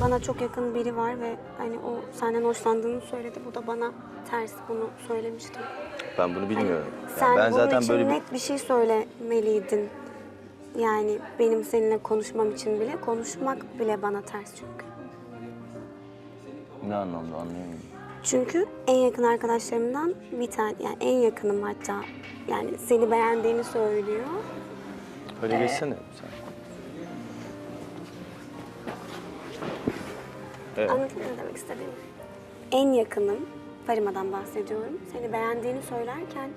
bana çok yakın biri var ve hani o senden hoşlandığını söyledi. Bu da bana ters bunu söylemiştim. Ben bunu bilmiyorum. Yani Sen ben bunun zaten için böyle bir... net bir şey söylemeliydin. Yani benim seninle konuşmam için bile konuşmak bile bana ters çünkü. Ne anlamda anlayamıyorum. Çünkü en yakın arkadaşlarımdan bir tane yani en yakınım hatta yani seni beğendiğini söylüyor. Öyle geçsene sen. Evet. Anladın mı demek istediğimi? En yakınım, Farima'dan bahsediyorum. Seni beğendiğini söylerken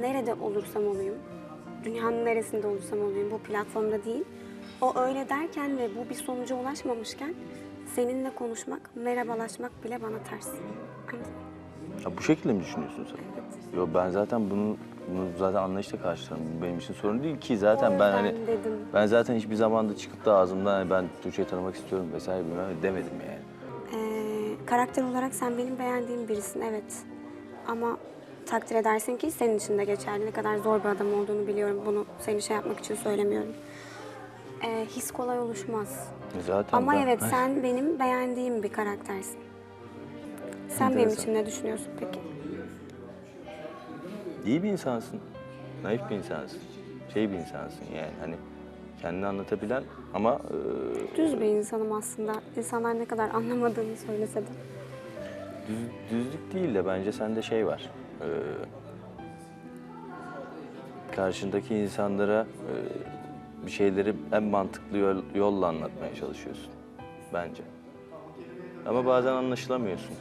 nerede olursam olayım, dünyanın neresinde olursam olayım, bu platformda değil. O öyle derken ve bu bir sonuca ulaşmamışken seninle konuşmak, merhabalaşmak bile bana ters. Anladın mı? Ya bu şekilde mi düşünüyorsun sen? Yo ben zaten bunu bunu zaten anlayışla karşılarım. Benim için sorun değil ki zaten ben hani dedim. ben zaten hiçbir zamanda çıkıp da ağzımdan hani ben Tuğçe'yi tanımak istiyorum vesaire bilmem ne demedim yani. Karakter olarak sen benim beğendiğim birisin evet. Ama takdir edersin ki senin için de geçerli. Ne kadar zor bir adam olduğunu biliyorum. Bunu seni şey yapmak için söylemiyorum. Ee, his kolay oluşmaz. Zaten Ama ben- evet sen benim beğendiğim bir karaktersin. Sen benim Enteresan. için ne düşünüyorsun peki? İyi bir insansın. Naif bir insansın. Şey bir insansın yani hani kendini anlatabilen ama e, Düz bir insanım aslında. İnsanlar ne kadar anlamadığını söylese de. düz, düzlük değil de bence sende şey var. E, karşındaki insanlara e, bir şeyleri en mantıklı yol- yolla anlatmaya çalışıyorsun bence. Ama bazen anlaşılamıyorsun.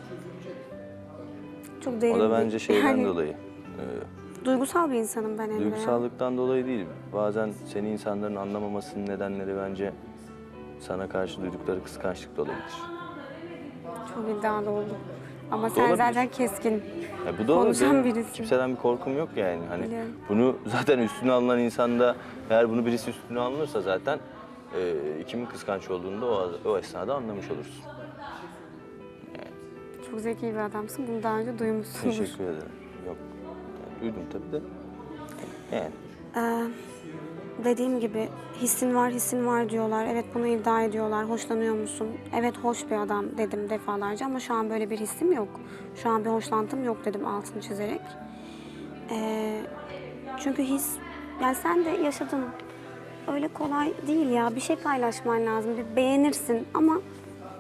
Çok derin O da bence şeyden yani dolayı. e, Duygusal bir insanım ben Emre. Duygusallıktan dolayı değil. Bazen seni insanların anlamamasının nedenleri bence sana karşı duydukları kıskançlık da olabilir. Çok iddialı oldum. Ama sen olabilir. zaten keskin. Ya bu da. Konuşan birisin. Kimseden bir korkum yok yani. Hani Biliyorum. bunu zaten üstüne alınan insanda eğer bunu birisi üstüne alınırsa zaten e, kimin kıskanç olduğunu da o, o esnada anlamış olursun. Çok zeki bir adamsın. Bunu daha önce duymuşsundur. Teşekkür ederim. Duydum tabii de. Yani Ee, dediğim gibi hissin var, hissin var diyorlar. Evet bunu iddia ediyorlar. Hoşlanıyor musun? Evet hoş bir adam dedim defalarca ama şu an böyle bir hissim yok. Şu an bir hoşlantım yok dedim altını çizerek. Ee, çünkü his, yani sen de yaşadın. Öyle kolay değil ya. Bir şey paylaşman lazım. Bir beğenirsin ama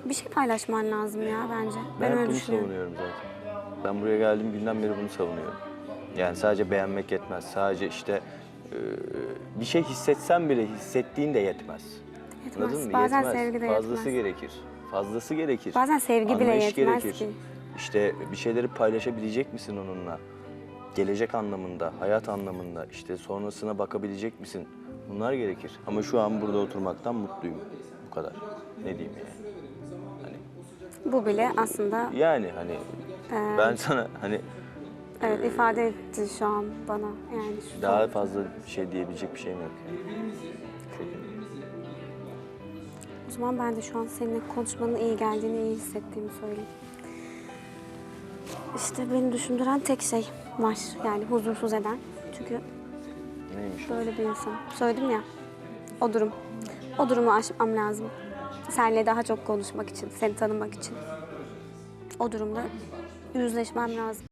bir şey paylaşman lazım ya bence. ben, Ben, hep öyle bunu düşünüyorum. savunuyorum zaten. Ben buraya geldiğim günden beri bunu savunuyorum. Yani sadece beğenmek yetmez. Sadece işte e, bir şey hissetsen bile hissettiğin de yetmez. Yetmez. Anladın mı? Bazen yetmez. sevgi de Fazlası yetmez. gerekir. Fazlası gerekir. Bazen sevgi bile Anlayış yetmez gerekir. ki. İşte bir şeyleri paylaşabilecek misin onunla? Gelecek anlamında, hayat anlamında, işte sonrasına bakabilecek misin? Bunlar gerekir. Ama şu an burada oturmaktan mutluyum. Bu kadar. Ne diyeyim yani? Hani Bu bile aslında yani hani Ee, ben sana hani evet, ifade etti şu an bana. Yani şu daha son- fazla bir şey diyebilecek bir şeyim yok. Yani. O zaman ben de şu an seninle konuşmanın iyi geldiğini, iyi hissettiğimi söyleyeyim. İşte beni düşündüren tek şey var. Yani huzursuz eden. Çünkü Neymiş? o? böyle bir insan. Söyledim ya. O durum. O durumu aşmam lazım. Seninle daha çok konuşmak için, seni tanımak için. O durumda yüzleşmem lazım.